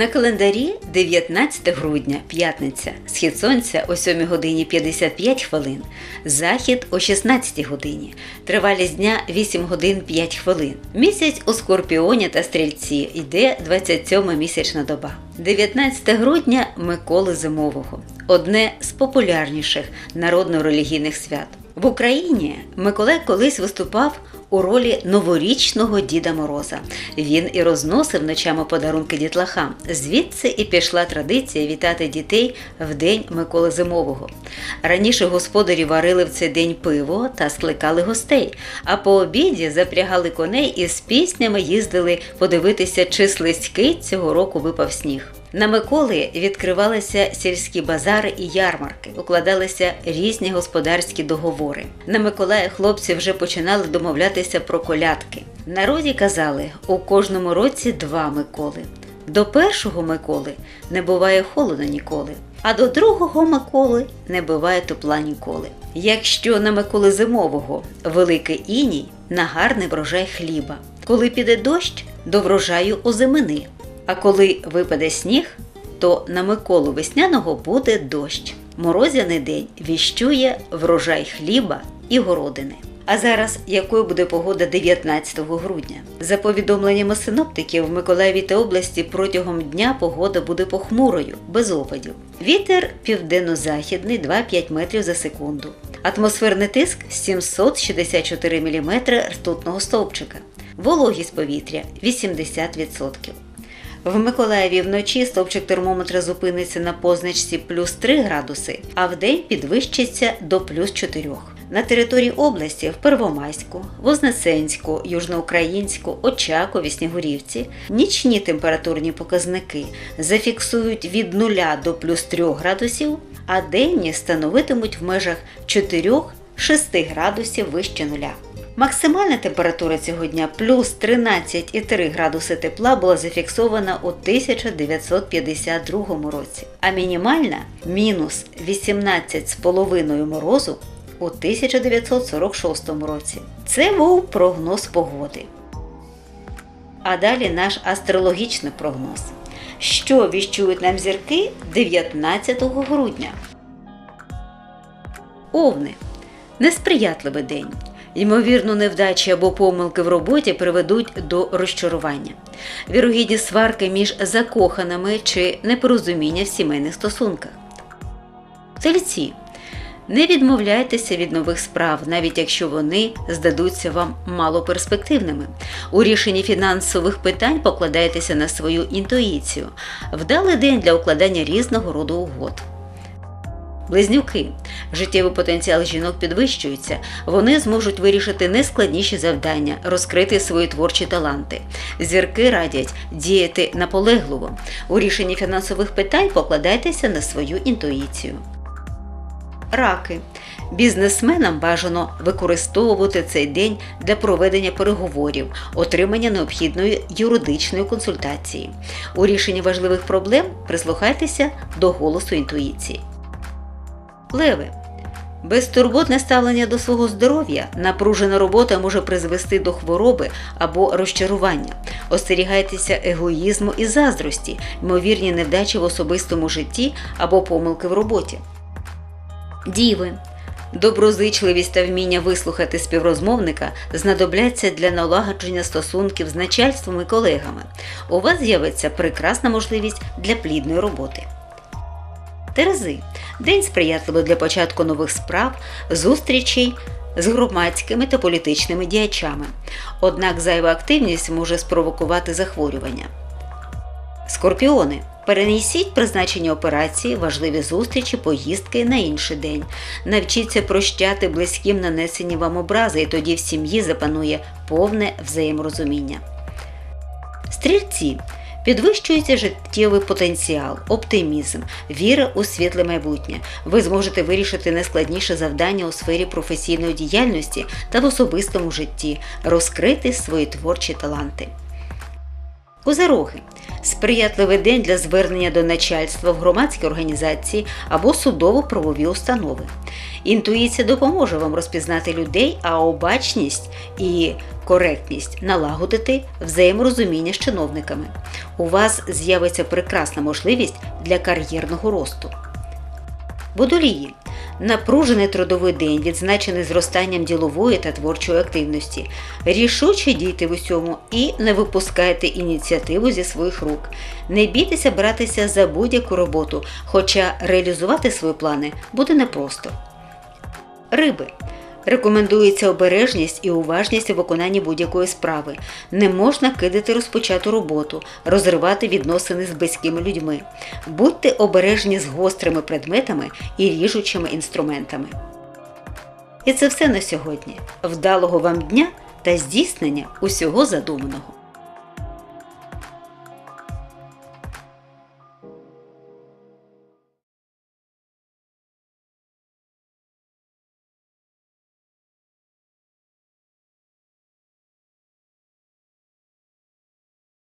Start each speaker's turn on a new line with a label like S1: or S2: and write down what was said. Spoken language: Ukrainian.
S1: На календарі 19 грудня, п'ятниця, схід сонця о 7 годині 55 хвилин, захід о 16 годині, тривалість дня 8 годин 5 хвилин. Місяць у Скорпіоні та Стрільці йде 27 місячна доба. 19 грудня Миколи Зимового одне з популярніших народно-релігійних свят. В Україні Миколай колись виступав у ролі новорічного Діда Мороза. Він і розносив ночами подарунки дітлахам. Звідси і пішла традиція вітати дітей в день Миколи Зимового. Раніше господарі варили в цей день пиво та скликали гостей, а по обіді запрягали коней і з піснями їздили подивитися, чи слизький цього року випав сніг. На Миколи відкривалися сільські базари і ярмарки, укладалися різні господарські договори. На Миколая хлопці вже починали домовлятися про колядки. Народі казали, у кожному році два Миколи. До першого Миколи не буває холоду ніколи, а до другого Миколи не буває тепла ніколи. Якщо на Миколи зимового великий іній на гарний врожай хліба, коли піде дощ, до врожаю озимини. А коли випаде сніг, то на Миколу весняного буде дощ. Морозяний день віщує врожай хліба і городини. А зараз якою буде погода 19 грудня? За повідомленнями синоптиків в Миколаєві та області протягом дня погода буде похмурою, без опадів. Вітер південно-західний 2-5 метрів за секунду. Атмосферний тиск 764 мм ртутного стовпчика. Вологість повітря 80%. В Миколаєві вночі стовпчик термометра зупиниться на позначці плюс 3 градуси, а вдень підвищиться до плюс 4. На території області в Первомайську, Вознесенську, Южноукраїнську, Очакові, Снігурівці нічні температурні показники зафіксують від 0 до плюс 3 градусів, а денні становитимуть в межах 4-6 градусів вище нуля. Максимальна температура цього дня плюс 13,3 градуси тепла була зафіксована у 1952 році, а мінімальна мінус 18,5 морозу у 1946 році. Це був прогноз погоди. А далі наш астрологічний прогноз. Що віщують нам зірки 19 грудня? Овни. Несприятливий день. Ймовірно, невдачі або помилки в роботі приведуть до розчарування. Вірогідні сварки між закоханими чи непорозуміння в сімейних стосунках. Тельці. Не відмовляйтеся від нових справ, навіть якщо вони здадуться вам малоперспективними. У рішенні фінансових питань покладайтеся на свою інтуїцію. Вдалий день для укладання різного роду угод. Близнюки. Життєвий потенціал жінок підвищується. Вони зможуть вирішити найскладніші завдання, розкрити свої творчі таланти. Зірки радять діяти наполегливо. У рішенні фінансових питань покладайтеся на свою інтуїцію. Раки. Бізнесменам бажано використовувати цей день для проведення переговорів, отримання необхідної юридичної консультації. У рішенні важливих проблем прислухайтеся до голосу інтуїції. Леви. Безтурботне ставлення до свого здоров'я, напружена робота може призвести до хвороби або розчарування. Остерігайтеся егоїзму і заздрості, ймовірні невдачі в особистому житті або помилки в роботі. Діви. Доброзичливість та вміння вислухати співрозмовника знадобляться для налагодження стосунків з начальством і колегами. У вас з'явиться прекрасна можливість для плідної роботи. Терези день сприятливий для початку нових справ, зустрічей з громадськими та політичними діячами. Однак зайва активність може спровокувати захворювання. Скорпіони. Перенесіть призначення операції, важливі зустрічі, поїздки на інший день. Навчіться прощати близьким нанесені вам образи, і тоді в сім'ї запанує повне взаєморозуміння. Стрільці. Підвищується життєвий потенціал, оптимізм, віра у світле майбутнє. Ви зможете вирішити найскладніше завдання у сфері професійної діяльності та в особистому житті, розкрити свої творчі таланти. Козероги. Сприятливий день для звернення до начальства в громадські організації або судово-правові установи. Інтуїція допоможе вам розпізнати людей, а обачність і коректність налагодити взаєморозуміння з чиновниками. У вас з'явиться прекрасна можливість для кар'єрного росту. Водолії. Напружений трудовий день, відзначений зростанням ділової та творчої активності. Рішуче дійте в усьому і не випускайте ініціативу зі своїх рук. Не бійтеся братися за будь-яку роботу, хоча реалізувати свої плани буде непросто. Риби. Рекомендується обережність і уважність у виконанні будь-якої справи. Не можна кидати розпочату роботу, розривати відносини з близькими людьми. Будьте обережні з гострими предметами і ріжучими інструментами. І це все на сьогодні. Вдалого вам дня та здійснення усього задуманого.